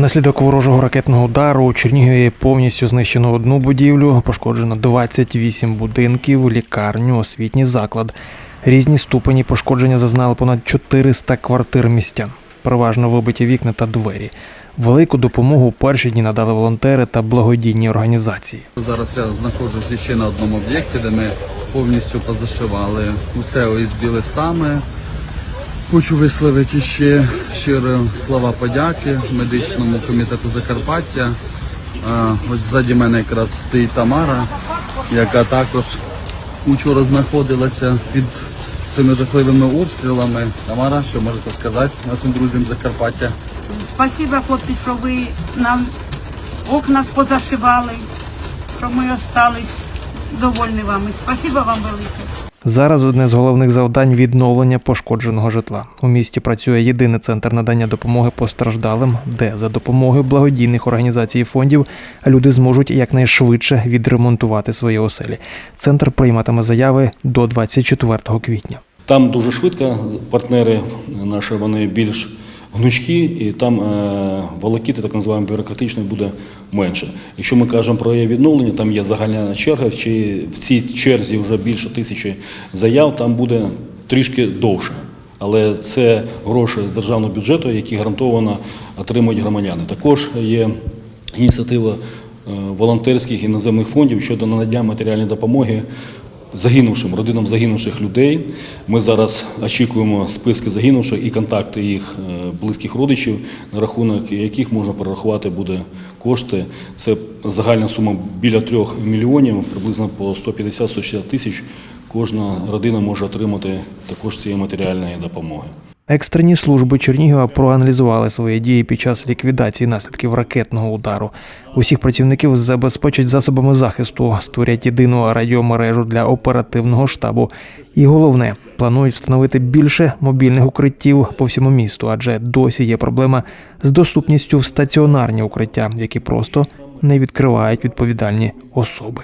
Внаслідок ворожого ракетного удару у Чернігові повністю знищено одну будівлю, пошкоджено 28 будинків, лікарню, освітній заклад. Різні ступені пошкодження зазнали понад 400 квартир містян, переважно вибиті вікна та двері. Велику допомогу у перші дні надали волонтери та благодійні організації. Зараз я знаходжусь ще на одному об'єкті, де ми повністю позашивали усе ОСБ листами. Хочу висловити ще щиро слова подяки медичному комітету Закарпаття. Ось ззаді мене якраз стоїть Тамара, яка також учора знаходилася під цими жахливими обстрілами. Тамара, що можете сказати нашим друзям Закарпаття? Спасибо, хлопці, що ви нам окна позашивали, що ми остались довольні вами. Спасибо вам велике. Зараз одне з головних завдань відновлення пошкодженого житла. У місті працює єдиний центр надання допомоги постраждалим, де за допомогою благодійних організацій і фондів люди зможуть якнайшвидше відремонтувати свої оселі. Центр прийматиме заяви до 24 квітня. Там дуже швидко партнери наші вони більш гнучкі, і там е, волокіти, так називаємо бюрократичної, буде менше. Якщо ми кажемо про її відновлення, там є загальна черга. Чи в цій черзі вже більше тисячі заяв, там буде трішки довше. Але це гроші з державного бюджету, які гарантовано отримують громадяни. Також є ініціатива е, волонтерських іноземних фондів щодо надання матеріальної допомоги загинувшим, родинам загинувших людей. Ми зараз очікуємо списки загинувших і контакти їх е, близьких родичів, на рахунок яких можна перерахувати буде кошти. Це загальна сума біля трьох мільйонів, приблизно по 150-160 тисяч. Кожна родина може отримати також цієї матеріальної допомоги. Екстрені служби Чернігова проаналізували свої дії під час ліквідації наслідків ракетного удару. Усіх працівників забезпечать засобами захисту, створять єдину радіомережу для оперативного штабу. І головне, планують встановити більше мобільних укриттів по всьому місту, адже досі є проблема з доступністю в стаціонарні укриття, які просто не відкривають відповідальні особи.